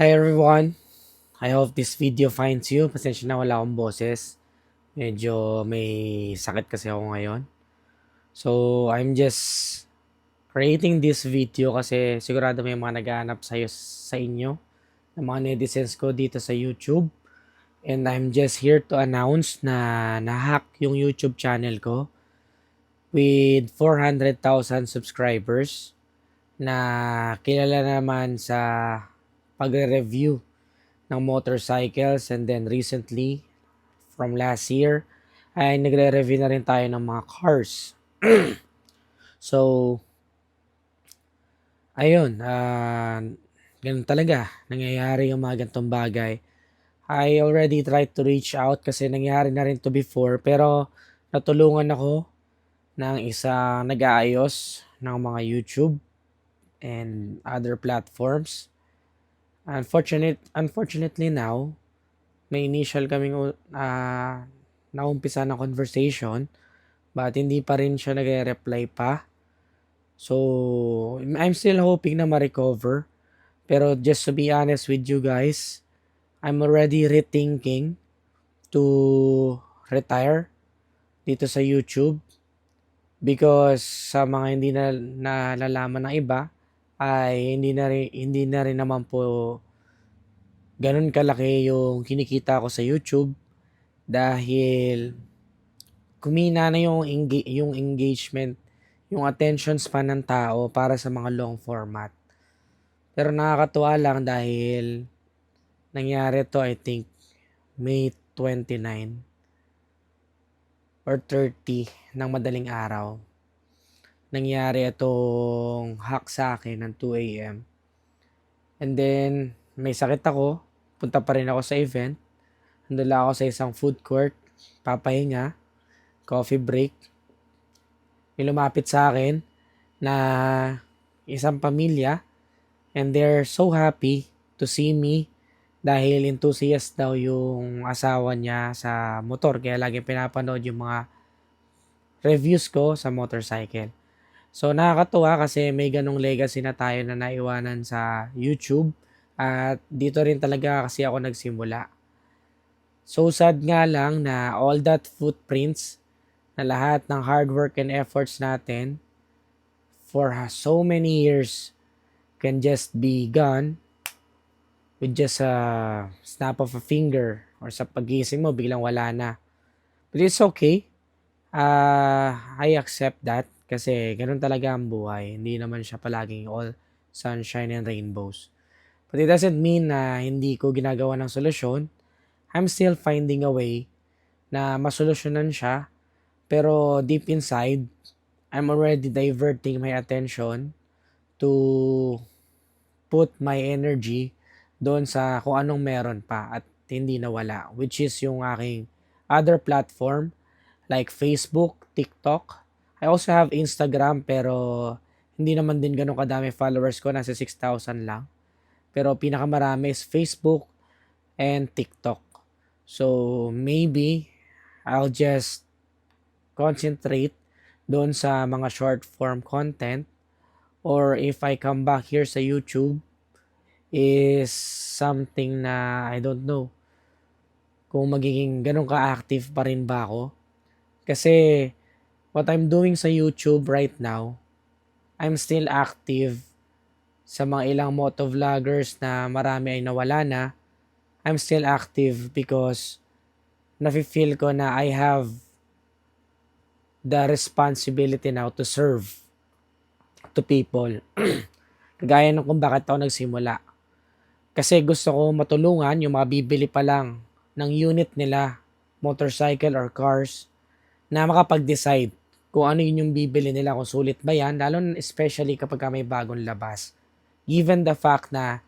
Hi everyone! I hope this video finds you. Pasensya na wala akong boses. Medyo may sakit kasi ako ngayon. So, I'm just creating this video kasi sigurado may mga naghahanap sa'yo, sa inyo ng mga netizens ko dito sa YouTube. And I'm just here to announce na na-hack yung YouTube channel ko with 400,000 subscribers na kilala naman sa pagre-review ng motorcycles and then recently from last year ay nagre-review na rin tayo ng mga cars. so ayun, ah ganun talaga nangyayari yung mga ganitong bagay. I already tried to reach out kasi nangyari na rin to before pero natulungan ako ng isang nag-aayos ng mga YouTube and other platforms. Unfortunate, unfortunately now, may initial kaming uh, naumpisa na conversation but hindi pa rin siya nagre-reply pa. So, I'm still hoping na ma-recover. Pero just to be honest with you guys, I'm already rethinking to retire dito sa YouTube because sa mga hindi na nalalaman ng iba ay hindi na rin, hindi na rin naman po ganun kalaki yung kinikita ko sa YouTube dahil kumina na yung enga- yung engagement, yung attention span ng tao para sa mga long format. Pero nakakatuwa lang dahil nangyari to I think May 29 or 30 ng madaling araw. Nangyari itong hack sa akin ng 2 a.m. And then, may sakit ako. Punta pa rin ako sa event. Nandun lang ako sa isang food court. Papahinga. Coffee break. May lumapit sa akin na isang pamilya and they're so happy to see me dahil enthusiast daw yung asawa niya sa motor kaya lagi pinapanood yung mga reviews ko sa motorcycle. So nakakatuwa kasi may ganong legacy na tayo na naiwanan sa YouTube at dito rin talaga kasi ako nagsimula. So sad nga lang na all that footprints na lahat ng hard work and efforts natin for so many years can just be gone with just a snap of a finger or sa pagising mo biglang wala na. But it's okay. Uh, I accept that kasi ganun talaga ang buhay. Hindi naman siya palaging all sunshine and rainbows. But it doesn't mean na hindi ko ginagawa ng solusyon. I'm still finding a way na masolusyonan siya. Pero deep inside, I'm already diverting my attention to put my energy doon sa kung anong meron pa at hindi nawala. Which is yung aking other platform like Facebook, TikTok, I also have Instagram pero hindi naman din ganun kadami followers ko, nasa 6,000 lang. Pero pinakamarami is Facebook and TikTok. So maybe I'll just concentrate doon sa mga short form content or if I come back here sa YouTube is something na I don't know kung magiging ganun ka-active pa rin ba ako. Kasi what I'm doing sa YouTube right now, I'm still active sa mga ilang motovloggers na marami ay nawala na. I'm still active because nafe-feel ko na I have the responsibility now to serve to people. Kagaya ng kung bakit ako nagsimula. Kasi gusto ko matulungan yung mga bibili pa lang ng unit nila, motorcycle or cars, na makapag-decide kung ano yun yung bibili nila, kung sulit ba yan, lalo especially kapag may bagong labas. Given the fact na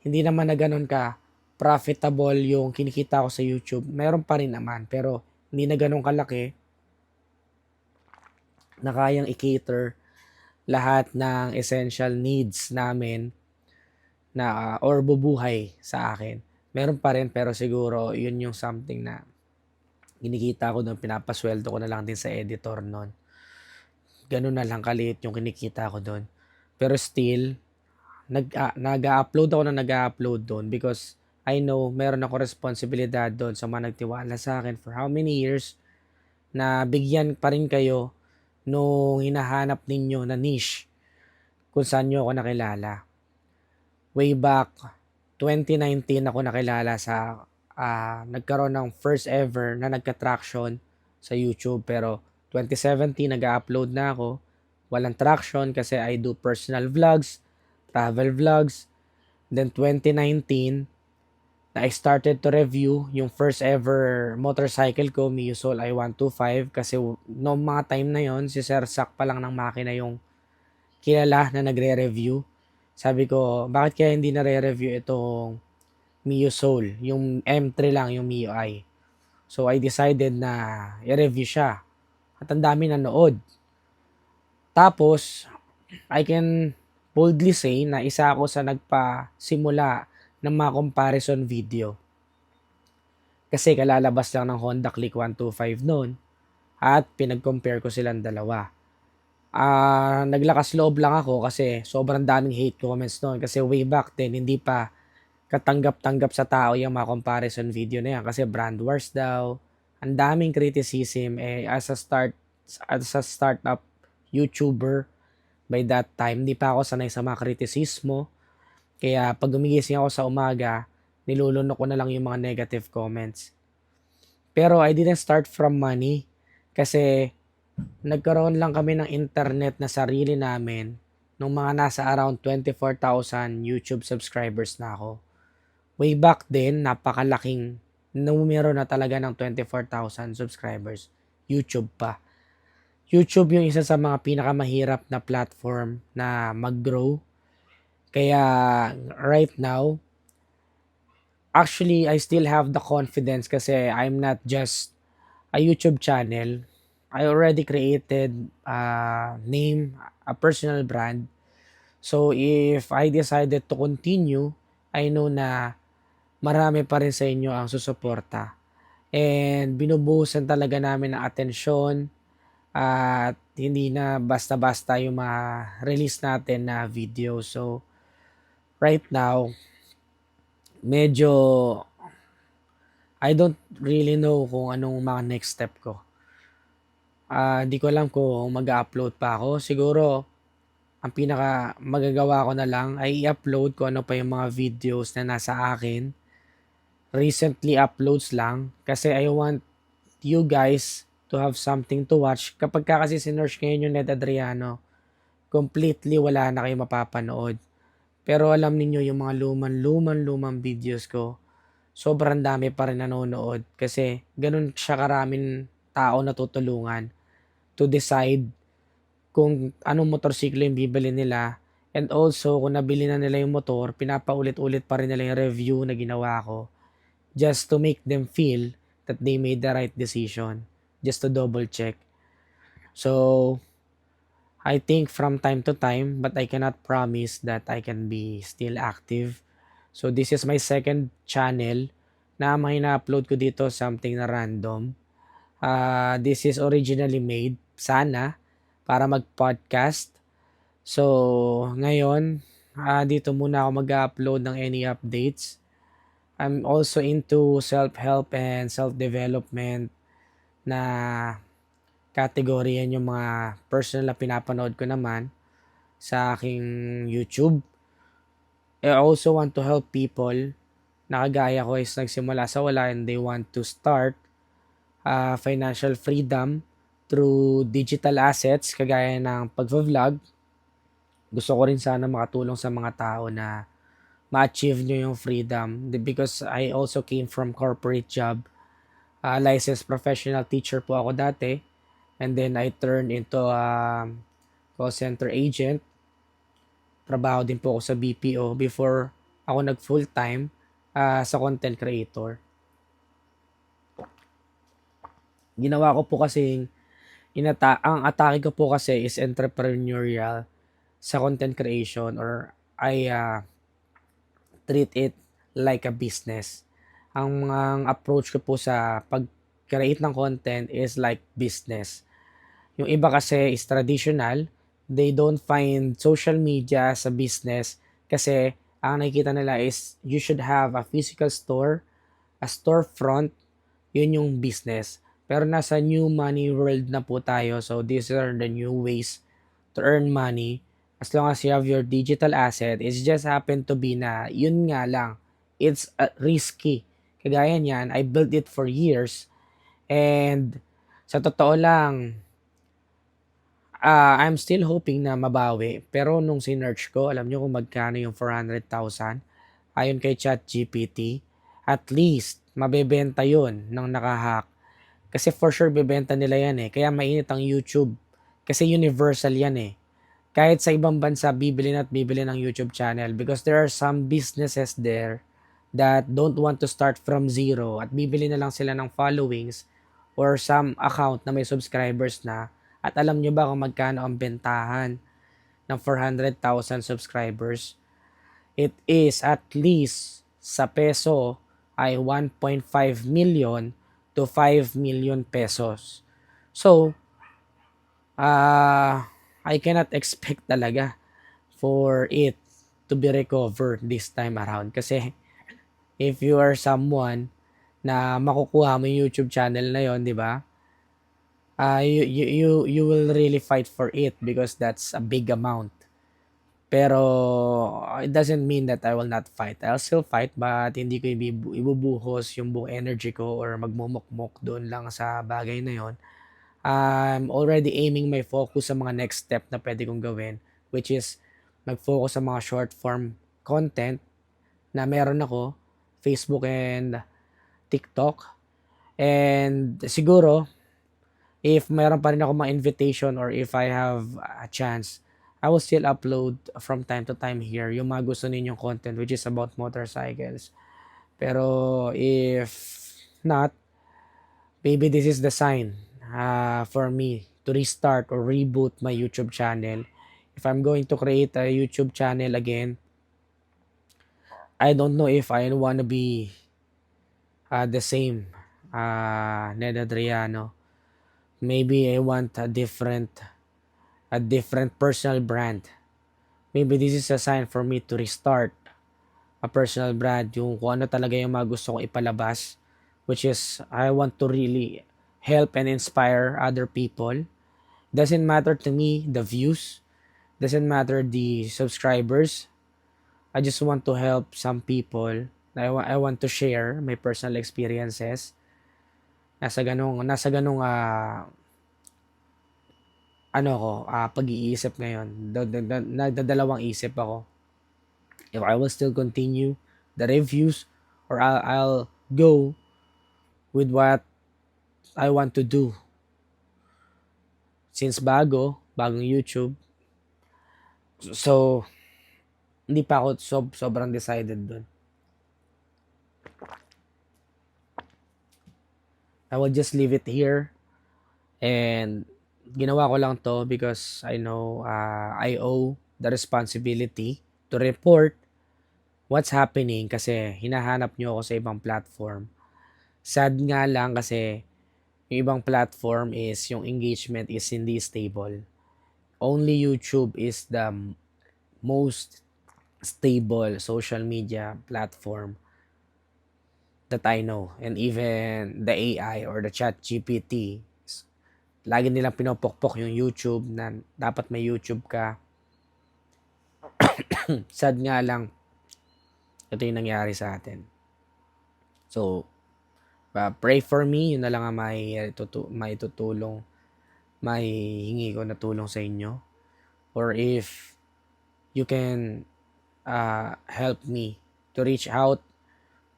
hindi naman na ganun ka profitable yung kinikita ko sa YouTube, meron pa rin naman, pero hindi na ganun kalaki na kayang i-cater lahat ng essential needs namin na or bubuhay sa akin. Meron pa rin pero siguro yun yung something na kinikita ko doon, pinapasweldo ko na lang din sa editor noon ganun na lang kaliit yung kinikita ko doon. Pero still, nag ah, nag-a-upload ako ng nag-a-upload do'n because I know meron akong responsibilidad do'n sa mga nagtiwala sa'kin for how many years na bigyan pa rin kayo nung hinahanap ninyo na niche kung saan niyo ako nakilala. Way back 2019 ako nakilala sa ah, nagkaroon ng first ever na nagka-traction sa YouTube pero 2017 nag-a-upload na ako. Walang traction kasi I do personal vlogs, travel vlogs. Then 2019 na I started to review yung first ever motorcycle ko, Miusol i125 kasi noong mga time na yon si Sir Sak pa lang ng makina yung kilala na nagre-review. Sabi ko, bakit kaya hindi nare-review itong Mio Soul, yung M3 lang, yung Mio I. So I decided na i-review siya. At ang dami nanood. Tapos, I can boldly say na isa ako sa nagpa-simula ng mga comparison video. Kasi kalalabas lang ng Honda Click 125 noon at pinag-compare ko silang dalawa. Ah, naglakas loob lang ako kasi sobrang daming hate comments noon kasi way back then hindi pa katanggap-tanggap sa tao yung mga comparison video na yan kasi brand wars daw. Ang daming criticism eh as a start as a startup YouTuber by that time, hindi pa ako sanay sa mga kritisismo. Kaya pag gumigising ako sa umaga, nilulunok ko na lang yung mga negative comments. Pero I didn't start from money kasi nagkaroon lang kami ng internet na sarili namin nung mga nasa around 24,000 YouTube subscribers na ako. Way back then, napakalaking numero na talaga ng 24,000 subscribers. YouTube pa. YouTube yung isa sa mga pinakamahirap na platform na mag-grow. Kaya right now, actually I still have the confidence kasi I'm not just a YouTube channel. I already created a name, a personal brand. So if I decided to continue, I know na marami pa rin sa inyo ang susuporta. And binubuhusan talaga namin ng atensyon at hindi na basta-basta yung mga release natin na video. So right now, medyo I don't really know kung anong mga next step ko. Ah, di ko alam kung mag-upload pa ako. Siguro, ang pinaka magagawa ko na lang ay i-upload ko ano pa yung mga videos na nasa akin. Recently uploads lang kasi I want you guys to have something to watch. Kapag ka kasi sinerch ngayon yung Ned Adriano, completely wala na kayo mapapanood. Pero alam ninyo yung mga luman-luman-lumang videos ko, sobrang dami pa rin nanonood kasi ganun siya karaming tao na tutulungan to decide kung anong motorsiklo yung bibili nila and also kung nabili na nila yung motor, pinapaulit-ulit pa rin nila yung review na ginawa ko just to make them feel that they made the right decision just to double check. So, I think from time to time, but I cannot promise that I can be still active. So, this is my second channel na may na-upload ko dito something na random. Uh, this is originally made, sana, para mag-podcast. So, ngayon, uh, dito muna ako mag-upload ng any updates. I'm also into self-help and self-development na category yan yung mga personal na pinapanood ko naman sa aking YouTube. I also want to help people na kagaya ko is nagsimula sa wala and they want to start uh, financial freedom through digital assets kagaya ng pag-vlog. Gusto ko rin sana makatulong sa mga tao na ma-achieve nyo yung freedom because I also came from corporate job. Uh, licensed professional teacher po ako dati and then I turned into a call center agent. Trabaho din po ako sa BPO before ako nag full time uh, sa content creator. Ginawa ko po kasi inata ang atake ko po kasi is entrepreneurial sa content creation or I uh, treat it like a business. Ang mga approach ko po sa pag-create ng content is like business. Yung iba kasi is traditional, they don't find social media as a business, Kasi ang nakikita nila is you should have a physical store, a storefront, yun yung business. Pero nasa new money world na po tayo. So these are the new ways to earn money. As long as you have your digital asset, it's just happen to be na yun nga lang. It's uh, risky. Kagaya niyan, I built it for years. And sa totoo lang, ah, I'm still hoping na mabawi. Pero nung sinearch ko, alam nyo kung magkano yung 400,000? Ayon kay ChatGPT, at least mabebenta yun ng nakahack. Kasi for sure bebenta nila yan eh. Kaya mainit ang YouTube. Kasi universal yan eh. Kahit sa ibang bansa, bibili at bibili ng YouTube channel because there are some businesses there that don't want to start from zero at bibili na lang sila ng followings or some account na may subscribers na at alam nyo ba kung magkano ang bentahan ng 400,000 subscribers? It is at least sa peso ay 1.5 million to 5 million pesos. So, ah I cannot expect talaga for it to be recovered this time around. Kasi if you are someone na makukuha mo yung YouTube channel na yon, di ba? uh, you, you, you, you will really fight for it because that's a big amount. Pero it doesn't mean that I will not fight. I'll still fight but hindi ko ibubuhos yung buong energy ko or magmumukmok doon lang sa bagay na yon. I'm already aiming my focus sa mga next step na pwede kong gawin which is mag-focus sa mga short form content na meron ako Facebook and TikTok and siguro if mayroon pa rin ako mga invitation or if I have a chance, I will still upload from time to time here yung mga gusto ninyong content which is about motorcycles. Pero if not, maybe this is the sign uh, for me to restart or reboot my YouTube channel. If I'm going to create a YouTube channel again, I don't know if I want to be uh, the same uh, Ned Adriano maybe I want a different a different personal brand. Maybe this is a sign for me to restart a personal brand, yung kung ano talaga yung mga gusto kong ipalabas, which is I want to really help and inspire other people. Doesn't matter to me the views, doesn't matter the subscribers. I just want to help some people. I, wa- I want to share my personal experiences Nasa ganong nasa ganong, ah ano ko, ah, pag-iisip ngayon. Da da da nagdadalawang isip ako. If I will still continue the reviews or I'll I'll go with what I want to do. Since bago, bagong YouTube. So, hindi pa ako sob sobrang decided dun. I will just leave it here. And ginawa ko lang to because I know uh, I owe the responsibility to report what's happening kasi hinahanap nyo ako sa ibang platform. Sad nga lang kasi yung ibang platform is yung engagement is hindi stable. Only YouTube is the most stable social media platform that I know. And even the AI or the chat GPT, lagi nilang pinopokpok yung YouTube na dapat may YouTube ka. Sad nga lang, ito yung nangyari sa atin. So, uh, pray for me, yun na lang ang may, tutu- may tutulong, may hingi ko na tulong sa inyo. Or if you can uh, help me to reach out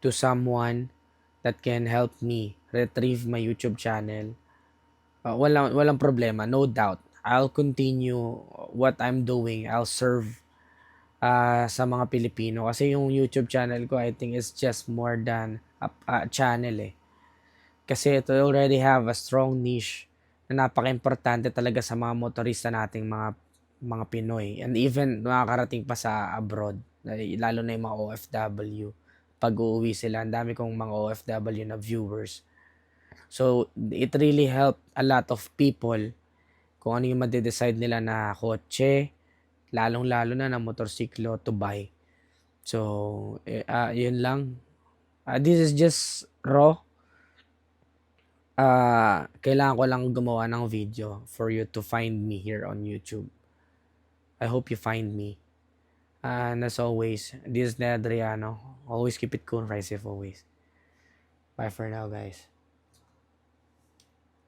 to someone that can help me retrieve my YouTube channel, uh, walang, walang problema, no doubt. I'll continue what I'm doing. I'll serve uh, sa mga Pilipino. Kasi yung YouTube channel ko, I think is just more than a, a channel eh. Kasi it already have a strong niche na napaka-importante talaga sa mga motorista nating mga mga Pinoy. And even nakakarating pa sa abroad, lalo na yung mga OFW pag-uuwi sila. Ang dami kong mga OFW na viewers. So, it really helped a lot of people kung ano yung madedecide nila na kotse, lalong-lalo na na motorsiklo to buy. So, ah, yun lang. Ah, this is just raw. Ah, kailangan ko lang gumawa ng video for you to find me here on YouTube. I hope you find me. And as always, this is Ned Adriano. Always keep it cool rise safe always. Bye for now, guys.